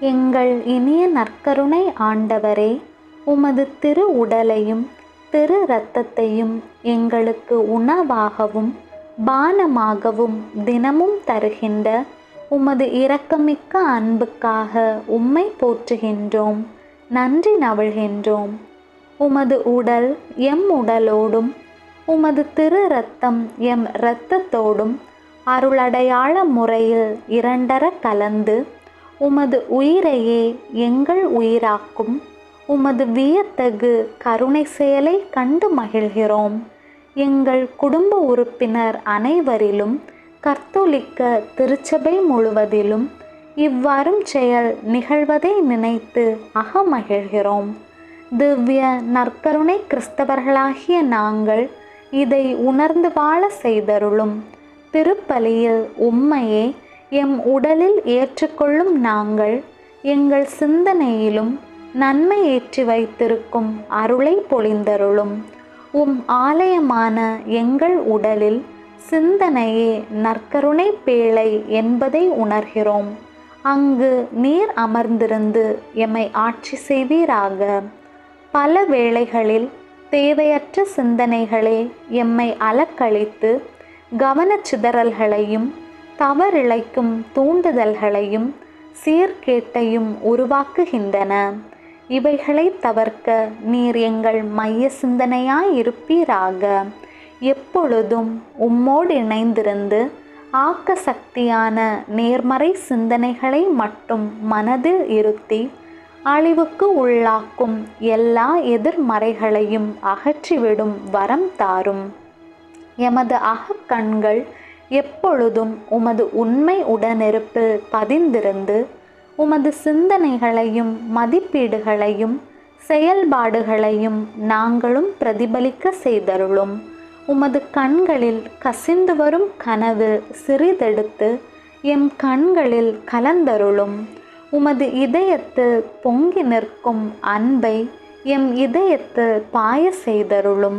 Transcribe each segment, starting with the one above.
எங்கள் இனிய நற்கருணை ஆண்டவரே உமது திரு உடலையும் திரு இரத்தத்தையும் எங்களுக்கு உணவாகவும் பானமாகவும் தினமும் தருகின்ற உமது இரக்கமிக்க அன்புக்காக உம்மை போற்றுகின்றோம் நன்றி நவிழ்கின்றோம். உமது உடல் எம் உடலோடும் உமது திரு இரத்தம் எம் இரத்தத்தோடும் அருளடையாள முறையில் இரண்டர கலந்து உமது உயிரையே எங்கள் உயிராக்கும். உமது வியத்தகு கருணை செயலை கண்டு மகிழ்கிறோம். எங்கள் குடும்ப உறுப்பினர் அனைவரிலும் கத்தோலிக்க திருச்சபை முழுவதிலும் இவ்வாறும் செயல் நிகழ்வதை நினைத்து அகமகிழ்கிறோம். திவ்ய நற்கருணை கிறிஸ்தவர்களாகிய நாங்கள் இதை உணர்ந்து வாழ செய்தருளும். திருப்பலியில் உம்மையே எம் உடலில் ஏற்றுக்கொள்ளும் நாங்கள் எங்கள் சிந்தனையிலும் நன்மை ஏற்றி வைத்திருக்கும் அருளை பொழிந்தருளும். உம் ஆலயமான எங்கள் உடலில் சிந்தனையே நற்கருணை பேழை என்பதை உணர்கிறோம். அங்கு நீர் அமர்ந்திருந்து எம்மை ஆட்சி செய்வீராக. பல வேளைகளில் தேவையற்ற சிந்தனைகளே எம்மை அலக்களித்து கவனச்சிதறல்களையும் தவறிழைக்கும் தூண்டுதல்களையும் சீர்கேட்டையும் உருவாக்குகின்றன. இவைகளை தவிர்க்க நீர் எங்கள் மைய சிந்தனையாய் இருப்பீராக எப்பொழுதும் உம்மோடு இணைந்திருந்து ஆக்க சக்தியான நேர்மறை சிந்தனைகளை மட்டும் மனதில் இருத்தி அழிவுக்கு உள்ளாக்கும் எல்லா எதிர்மறைகளையும் அகற்றிவிடும் வரம் தாரும். எமது அகக்கண்கள் எப்பொழுதும் உமது உண்மை உடனிருப்பில் பதிந்திருந்து உமது சிந்தனைகளையும் மதிப்பீடுகளையும் செயல்பாடுகளையும் நாங்களும் பிரதிபலிக்க செய்தருளும். உமது கண்களில் கசிந்து வரும் கனவு சிறிதெடுத்து எம் கண்களில் கலந்தருளும். உமது இதயத்தில் பொங்கி நிற்கும் அன்பை எம் இதயத்தில் பாய செய்தருளும்.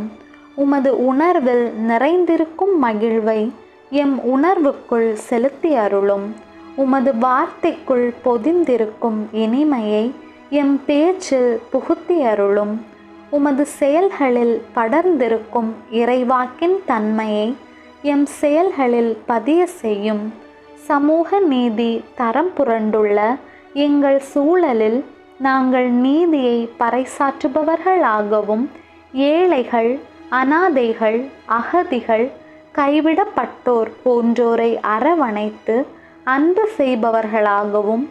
உமது உணர்வில் நிறைந்திருக்கும் மகிழ்வை எம் உணர்வுக்குள் செலுத்தி அருளும். உமது வார்த்தைக்குள் பொதிந்திருக்கும் இனிமையை எம் பேச்சில் புகுத்தி அருளும். உமது செயல்களில் படர்ந்திருக்கும் இறைவாக்கின் தன்மையை எம் செயல்களில் பதிய செய்யும். சமூக நீதி தரம் புரண்டுள்ள எங்கள் சூழலில் நாங்கள் நீதியை பறைசாற்றுபவர்களாகவும் ஏழைகள் அனாதைகள் அகதிகள் கைவிடப்பட்டோர் போன்றோரை அரவணைத்து அன்பு செய்பவர்களாகவும்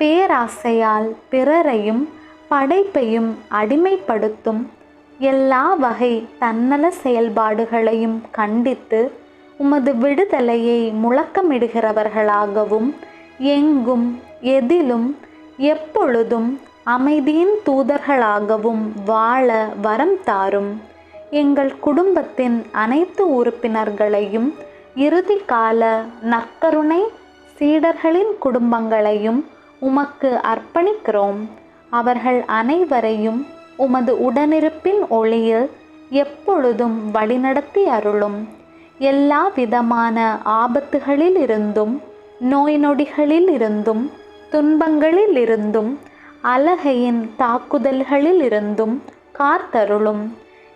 பேராசையால் பிறரையும் படைப்பையும் அடிமைப்படுத்தும் எல்லா வகை தன்னல செயல்பாடுகளையும் கண்டித்து உமது விடுதலையை முழக்கமிடுகிறவர்களாகவும் எங்கும் எதிலும் எப்பொழுதும் அமைதியின் தூதர்களாகவும் வாழ வரம் தாரும். எங்கள் குடும்பத்தின் அனைத்து உறுப்பினர்களையும் இறுதி கால நற்கருணை சீடர்களின் குடும்பங்களையும் உமக்கு அர்ப்பணிக்கிறோம். அவர்கள் அனைவரையும் உமது உடனிருப்பின் ஒளியில் எப்பொழுதும் வழிநடத்தி அருளும். எல்லா விதமான ஆபத்துகளில் இருந்தும் நோய் நொடிகளில் இருந்தும் துன்பங்களில் இருந்தும் அலகையின் தாக்குதல்களில் இருந்தும் காத்தருளும்.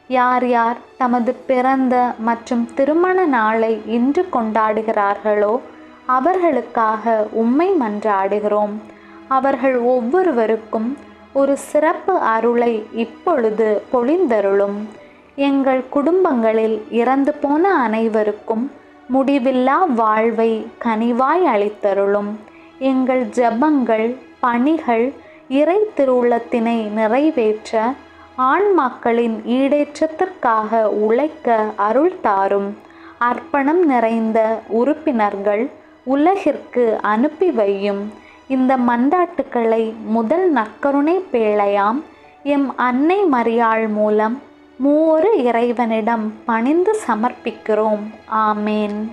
யார் யார் தமது பிறந்த மற்றும் திருமண நாளை இன்று கொண்டாடுகிறார்களோ அவர்களுக்காக உம்மை மன்றாடுகிறோம். அவர்கள் ஒவ்வொருவருக்கும் ஒரு சிறப்பு அருளை இப்பொழுது பொழிந்தருளும். எங்கள் குடும்பங்களில் இறந்து போன அனைவருக்கும் முடிவில்லா வாழ்வை கனிவாய் அளித்தருளும். எங்கள் ஜெபங்கள் பணிகள் இறை திருவுள்ளத்தினை நிறைவேற்ற ஆன்மாக்களின் ஈடேற்றத்திற்காக உழைக்க அருள் தாரும் அர்ப்பணம் நிறைந்த உறுப்பினர்கள் உலகிற்கு அனுப்பி வையும் இந்த மண்டாட்டுக்களை முதல் நற்கருணை பேழையாம். எம் அன்னை மரியாள் மூலம் மூவொரு இறைவனிடம் பணிந்து சமர்ப்பிக்கிறோம். ஆமேன்.